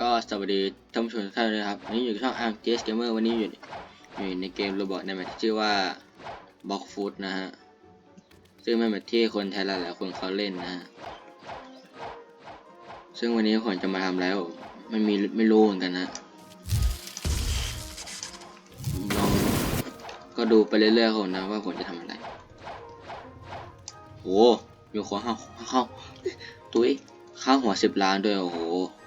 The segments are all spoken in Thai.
ก็สวัสดีท่านผู้ชมทุกท่านเลยครับวันนี้อยู่ช่อง a r j s Gamer วันนี้อยู่อยู่ในเกมโรบอทในแมปที่ชื่อว่า Block Food นะฮะ ซึ่งเป็นแมปที่คนไทยหลายๆคนเขาเล่นนะฮะ ซึ่งวันนี้ผมจะมาทำแล้วไม่มีไม่รู้เหมือนกันนะลองก็ดูไปเรื่อยๆคนนะว่าผมจะทำอะไรโหมีคนเข้าเข้าตุ้ย ข้าวหัวสิบล้านด้วย โอ้โห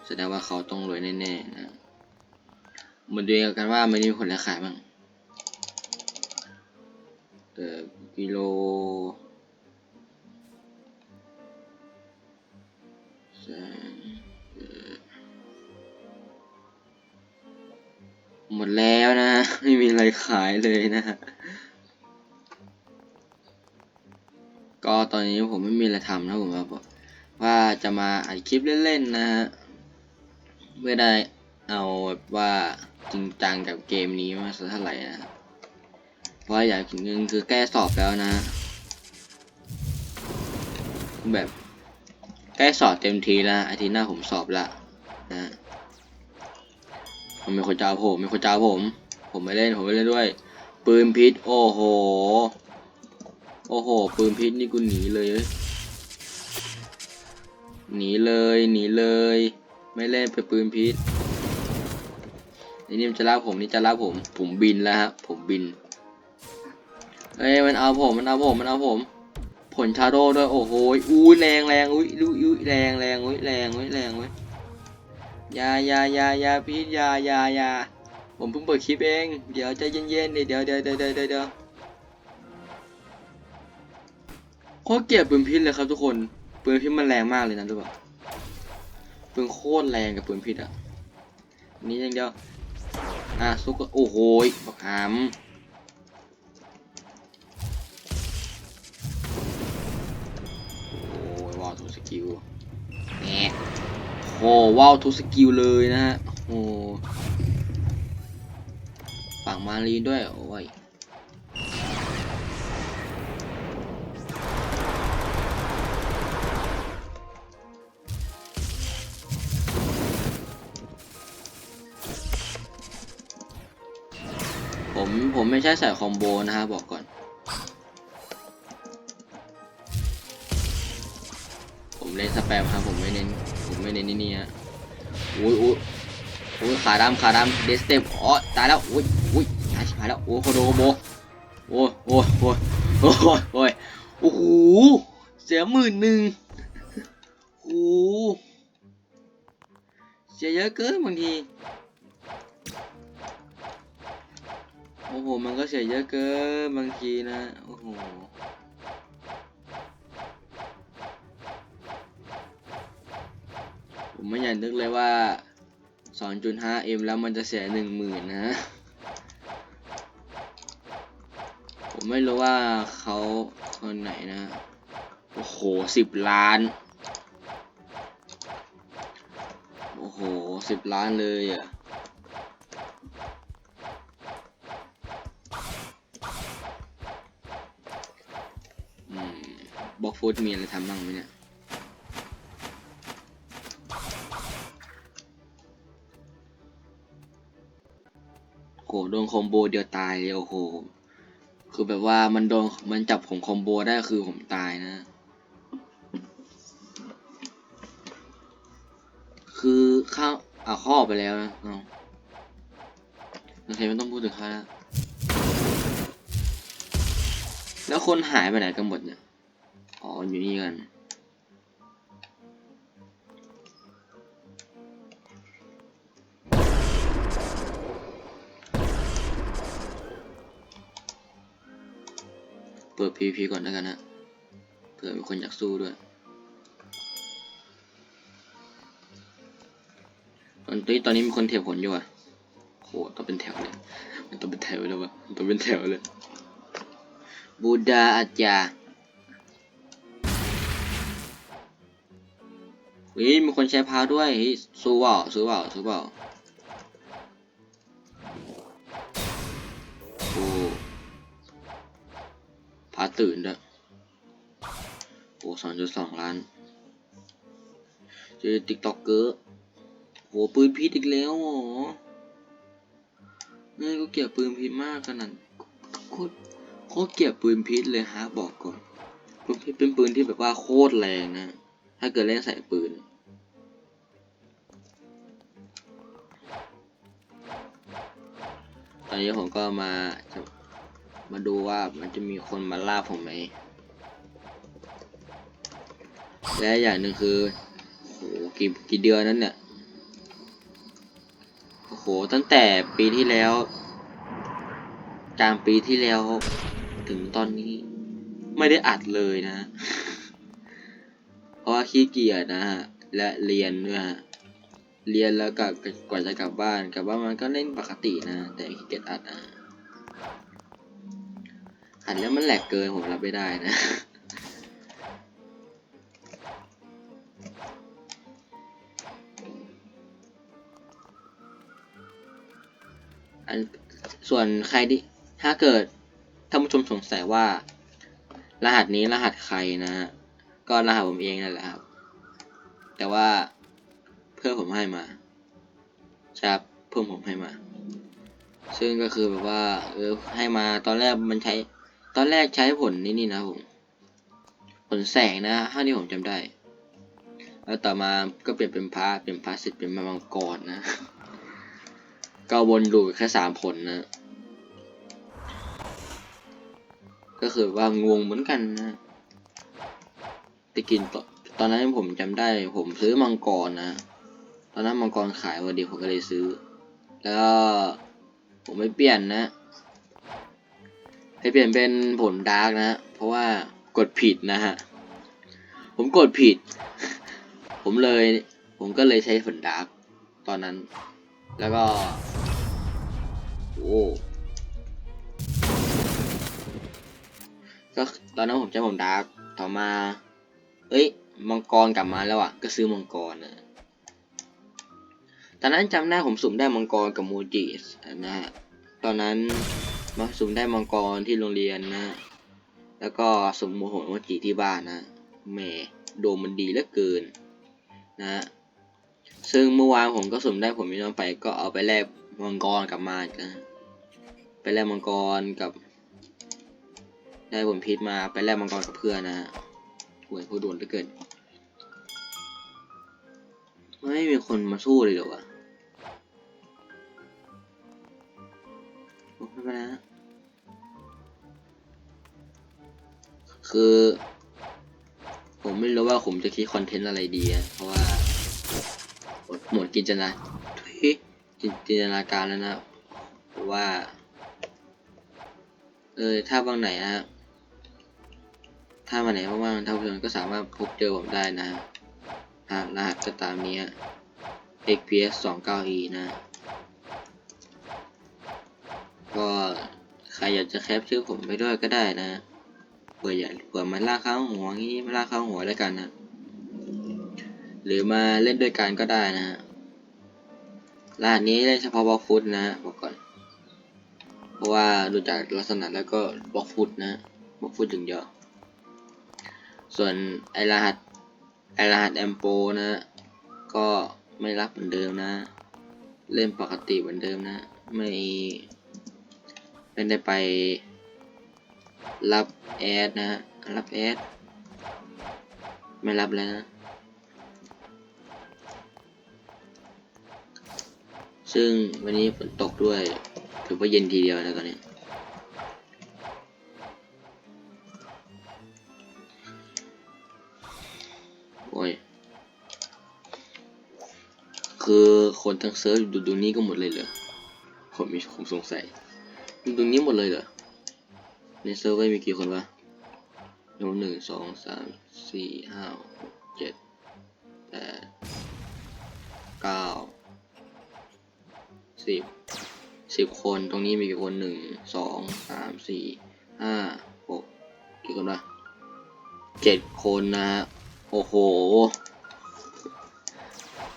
แสดงว่าเขาต้องรวยแน่ๆนะมาดูกันว่ามันมีผลอะไรขายบ้างเอ่อกิโลหมดแล้วนะ ไม่มีอะไรขายเลยนะฮะก็ตอนนี้ผมไม่มีอะไรทำนะผมว่า ว่าจะมาอัดคลิปเล่นๆนะฮะไม่ได้เอาแบบว่าจริงจังกับเกมนี้มาสักเท่าไหร่นะเพราะอย่างหนึ่งคือแก้สอบแล้วนะ แบบใกล้สอบเต็มทีแล้วอาทิตย์หน้าผมสอบละนะผมมีคนจ้าผมมีคนจ้าผม ผมไม่เล่นผมไม่เล่นด้วย ปืนพิษ โอ้โห โอ้โห ปืนพิษนี่กูหนีเลย หนีเลยหนีเลย ไม่เล่นไปปืนพิษนี่นี่มันจะลากผมนี่จะลากผม ผมบินแล้วฮะผมบินเอ้ยมันเอาผมมันเอาผมมันเอาผม ผลชาโดด้วยโอ้โหอู้ยแรงแรงอุ้ยอุ้ยอุ้ยแรงแรงอุ้ยแรงอุ้ยแรงอุ้ยยายายายาพี่อยายายาผมเพิ่งเปิดคลิปเอง เดี๋ยวใจเย็นๆดิเดี๋ยวเดี๋ยวเดี๋ยวเดี๋ยวเดี๋ยวเดี๋ยวโคตรเกลียดปืนพิษเลยครับทุกคน ปืนพิษมันแรงมากเลยนะรู้ป่ะปืนโคตรแรงกับปืนพิษอะนี้ย่างเดียวอะซุกโอ้โหบักหามโอ้ยว้าวทุกสกิลแหมโอ้ว้าวทุกสกิลเลยนะฮะโอ้ฝั่งมารีนด้วยโอ้ย ผมผมไม่ใช่ใส่คอมโบนะฮะบอกก่อน ผมเล่นสแปมครับผมไม่เน้นผมไม่เน้นนี่นี่ฮะอุ้ยอุ้ยอุ้ยขาดำขาดำเดสเต็มอ๋อตายแล้วอุ้ยอุ้ยตายชิบหายแล้วโอ้โคโดโบโอ้ยโอ้โอ้โอ้โอ้โอ้โหเสียหมื่นหนึ่งโอ้โหเสียเยอะเกินบางที อ้โห มันก็เสียเยอะเกินบางทีนะ โอ้โห ผมไม่อยากนึกเลยว่า 2.5M แล้วมันจะเสียหนึ่งหมื่นนะ ผมไม่รู้ว่าเขาคนไหนนะ โอ้โหสิบล้าน โอ้โหสิบล้านเลยอะมบล็อก ฟูดมีอะไรทำบ้างไหมเนี่ย โหโดนคอมโบเดียวตายเลยโอ้โห คือแบบว่ามันโดนมันจับผมคอมโบได้คือผมตายนะ คือข้าอ่าข้ออกไปแล้วนะเอาโอเคไม่ต้องพูดถึงเขาแล้วแล้วคนหายไปไหนกันหมดเนี่ย อออยู่นี่กันเปิด PVP ก่อนแล้วกันนะเผื่อมีคนอยากสู้ด้วยตอนนี้ตอนนี้มีคนเถียบผลอยู่อะโหต้องเป็นแถวเลยมันต้องเป็นแถวเลยวะมันต้องเป็นแถวเลยบูดาอาจารย์ เฮ้ยมีคนใช้พาด้วยสู้เปล่าสู้เปล่าสู้เปล่าโอ้พาตื่นด้วยโอ้สองจุดสองล้านเจอติ๊กต็อกเกอร์โหปืนพิษอีกแล้วหรอนี่ก็เกลียดปืนพิษมากขนาดโคตรโคตรเกลียดปืนพิษเลยฮะบอกก่อนปืนพิษเป็นปืนที่แบบว่าโคตรแรงนะถ้าเกิดเล่นใส่ปืน อนนี้ผมก็มามาดูว่ามันจะมีคนมาล่าผมไหม และอย่างหนึ่งคือโหกี่กี่เดือนนั้นเนี่ยโอ้โหตั้งแต่ปีที่แล้วกลางปีที่แล้วถึงตอนนี้ไม่ได้อัดเลยนะ เพราะว่าขี้เกียจนะฮะ และเรียนด้วยฮะ เรียนแล้วก็กว่าจะกลับบ้านกลับบ้านมันก็เล่นปกตินะ แต่ขี้เกียจอัดนะอัดแล้วมันแหลกเกินผมรับไม่ได้นะอันส่วนใครที่ถ้าเกิดท่านผู้ชมสงสัยว่า รหัสนี้รหัสใครนะฮะก็รหัสผมเองนั่นแหละครับ แต่ว่า พื่อนผมให้มาใช่ครับเพื่อนผมให้มา ซึ่งก็คือแบบว่า เออให้มาตอนแรกมันใช้ ตอนแรกใช้ผลนี่นี่นะผมผลแสงนะเท่าที่ผมจำได้ แล้วต่อมาก็เปลี่ยนเป็นพระเปลี่ยนพระเสร็จเป็นมังกรนะ ก็วนลูแค่สามผลนะ ก็คือว่างงเหมือนกันนะต่กินตอนตอนนั้นผมจำได้ ผมซื้อมังกรนะ ตอนนั้นมังกรขายพอดีผมก็เลยซื้อ แล้วก็ผมไม่เปลี่ยนนะให้เปลี่ยนเป็นผลดาร์กนะเพราะว่ากดผิดนะฮะผมกดผิด ผมเลย ผมก็เลยใช้ผลดาร์กตอนนั้น แล้วก็โอ้ก็ตอนนั้นผมใช้ผมดาร์กต่อมา เอ้ยมังกรกลับมาแล้วอะ ก็ซื้อมังกรนะ อนนั้นจำได้ผมสุ่มได้มังกรกับโมจินะฮะตอนนั้นมาสุ่มได้มังกรที่โรงเรียนนะ แล้วก็สุ่มโมโหโมจิที่บ้านนะแหมโดมมันดีเหลือเกินนะฮะซึ่งเมื่อวานผมก็สุ่มได้ผมม่ต้องไปก็เอาไปแลกมังกรกลับมานะไปแลกมังกรกับ ได้ผลพิษมาไปแลกมังกรกับเพื่อนนะฮะหวยผู้โดนเหลือเกินไม่มีคนมาสู้เลยเหรอวะ ไปนะ คือ ผมไม่รู้ว่าผมจะคิดคอนเทนต์อะไรดีเพราะว่าหมดหมดกินจนาจินจินตนาการแล้วนะว่า เออถ้าบางไหนนะถ้าวันไหนว่างๆท่านผู้ชมก็สามารถพบเจอผมได้นะฮะรหัสก็ตามนี้ XPS 29E นะ ก็ใครอยากจะแคปชื่อผมไปด้วยก็ได้นะเผื่ออยากเผื่อมาล่าข้าหัวงี้มาล่าข้าหัวแล้วกันนะหรือมาเล่นด้วยกันก็ได้นะฮะรหัสนี้เล่นเฉพาะบล็อกฟุตนะฮะบอกก่อน เพราะว่าดูจากลักษณะแล้วก็บล็อกฟุตนะบล็อกฟุตถึงเยอะ ส่วนไอรหัสไอรหัสแอมโปนะ ก็ไม่รับเหมือนเดิมนะ เล่นปกติเหมือนเดิมนะ ไม่ ไม่ได้ไป รับแอดนะฮะ รับแอด ไม่รับแล้วนะ ซึ่งวันนี้ฝนตกด้วย ถือว่าเย็นทีเดียวนะตอนนี้โอ้ย คือคนทั้งเซิร์ฟอยู่ตรงนี้ก็หมดเลยเหรอผมมีผมสงสัย ตรงนี้หมดเลยเหรอ ในเซิร์ฟไม่มีกี่คนวะโน้หนึ่งสองสามสี่ห้าหกเจ็ดแปดเก้าสิบสิบคนตรงนี้มีกี่คนหนึ่งสองสามสี่ห้าหกกี่คนวะเจ็ดคนนะฮะโอ้โห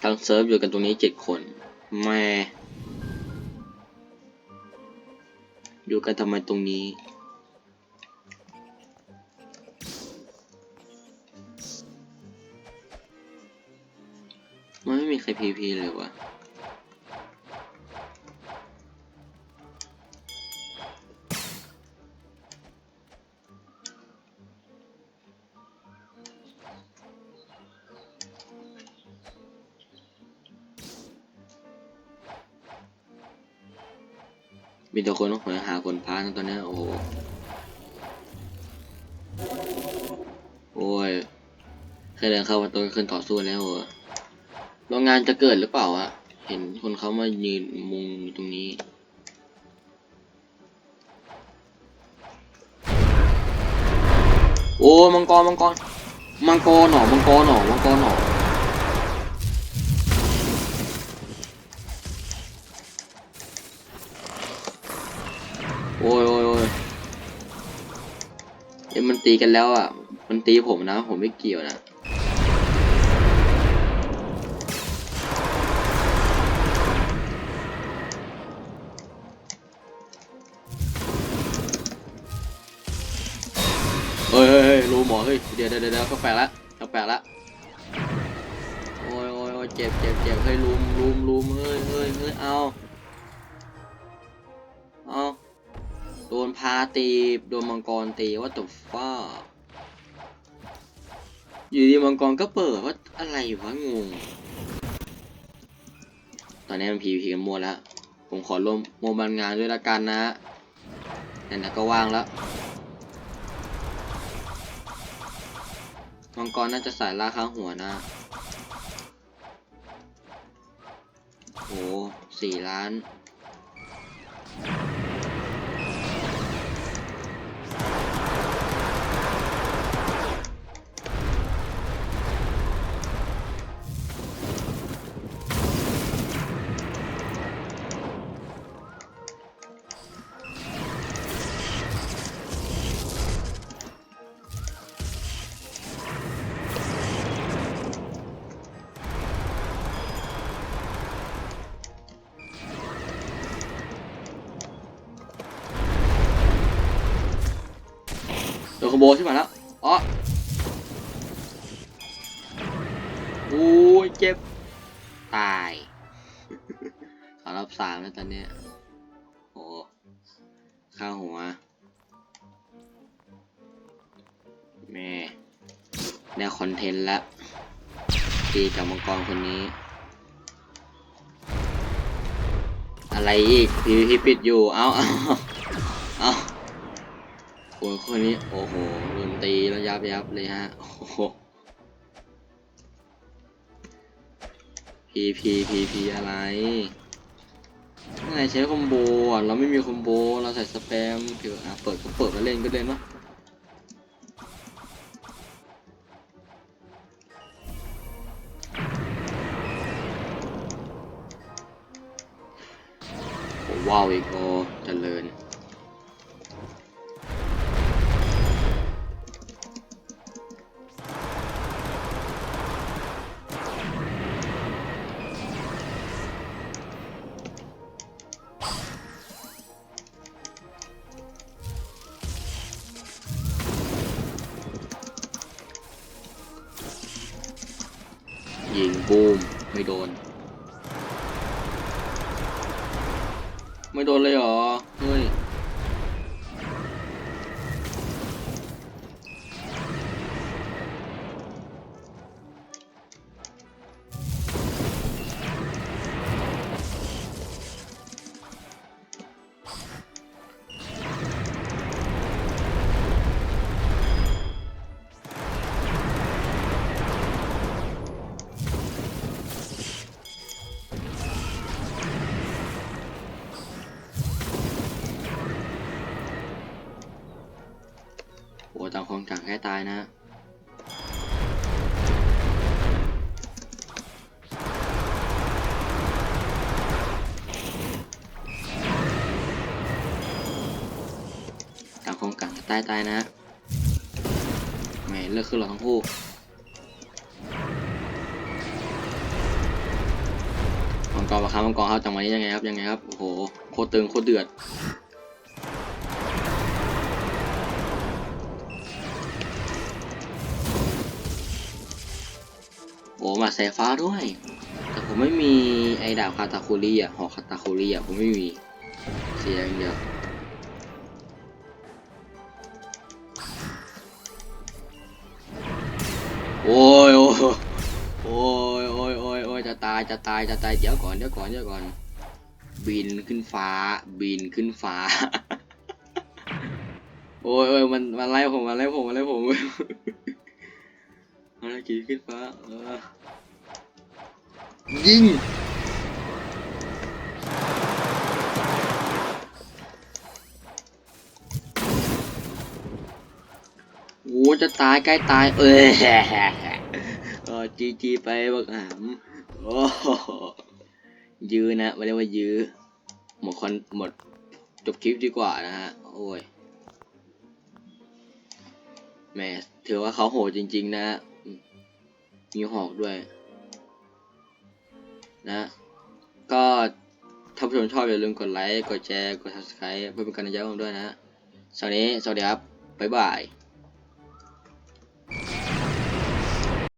ทั้งเซิร์ฟอยู่กันตรงนี้เจ็ดคนแม่ อยู่กันทำไมตรงนี้ มันไม่มีใครพีพีเลยวะ มีแต่คนหอยหาคนพานะตอนนี้โอ้โหโอ้ยแค่เดินเข้าประตูก็ขึ้นต่อสู้แล้วโรงงานจะเกิดหรือเปล่าอะเห็นคนเขามายืนมุงตรงนี้โอ้มังกรมังกรมังกรหนอมังกรหนอมังกรหนอ ตีกันแล้วอะ มันตีผมนะ ผมไม่เกี่ยวนะเฮ้ยเฮ้ยรูหมอ เฮ้ย เดี๋ยวเดี๋ยวเดี๋ยวก็แปลกละก็แปลกละโอ้ยโอ้ยเจ็บเจ็บเจ็บเฮ้ยลุมลุมลุมเฮ้ยเฮ้ยเฮ้ยเอา นพาตีโดนมังกรตีว่าตบฟ้าอยู่ดีมังกรก็เปิดว่าอะไรวะงง ตอนนี้มันพีพีกันมัวแล้ว ผมขอร่วมโมบันงานด้วยละกันนะไหนๆก็ว่างแล้ว มังกรน่าจะสายล่าข้างหัวนะ โอ้สี่ล้าน โดนขโมยขึ้นมาแล้วอ๋อโอ้ยเจ็บ ตายขอรับสามแล้วตอนเนี้ยโอ้ข้างหัว แม่แนวคอนเทนต์ละตีกับมังกรคนนี้ อะไรอีกพีพีปิดอยู่ เอาเอาเอา โอ้ยคนนี้ โอ้โหโดนตีแล้วยับยับเลยฮะ โอ้โห พีพีพีพีอะไรอะไรใช้คอมโบอะเราไม่มีคอมโบ เราใส่สแปมเผื่ออะเปิดก็เปิดมาเล่นก็เล่นวะว้าวอีกโอเจริญ ยิงบูมไม่โดน ไม่โดนเลยเหรอ องคนต่างแค่ตายนะต่างคนต่างตายตายนะแหมเลิกขึ้นเราทั้งคู่มังกรประคับมังกรครับจังหวะนี้ยังไงครับยังไงครับโอ้โหโคตรตึงโคตรเดือด โอ้มาสายฟ้าด้วย แต่ผมไม่มีไอ้ดาบคาตาคุรีอะหอกคาตาคุรีอะผมไม่มีเสียงเดียวโอ้ยโอ้ยโอ้ยโอ้ยโอ้ยโอ้ยจะตายจะตายจะตายเดี๋ยวก่อนเดี๋ยวก่อนเดี๋ยวก่อน บินขึ้นฟ้า บินขึ้นฟ้า โอ้ยโอ้ยมันมันไล่ผมมันไล่ผมมันไล่ผม มันไล่ขี่ขึ้นฟ้าเออยิงโอ้จะตายใกล้ตาย เออเออจีจีไปบักหามโอ้โหยื้อนะไม่เรียกว่ายื้อหมดคอนหมดจบคลิปดีกว่านะฮะ โอ้ยแหมถือว่าเขาโหดจริง ๆ นะฮะ มีหอกด้วย นะ ก็ถ้าผู้ชมชอบอย่าลืมกดไลค์ กดแชร์ กด subscribe เพื่อเป็นกำลังใจให้ผมด้วยนะสวัสดี สวัสดีครับ บ๊ายบาย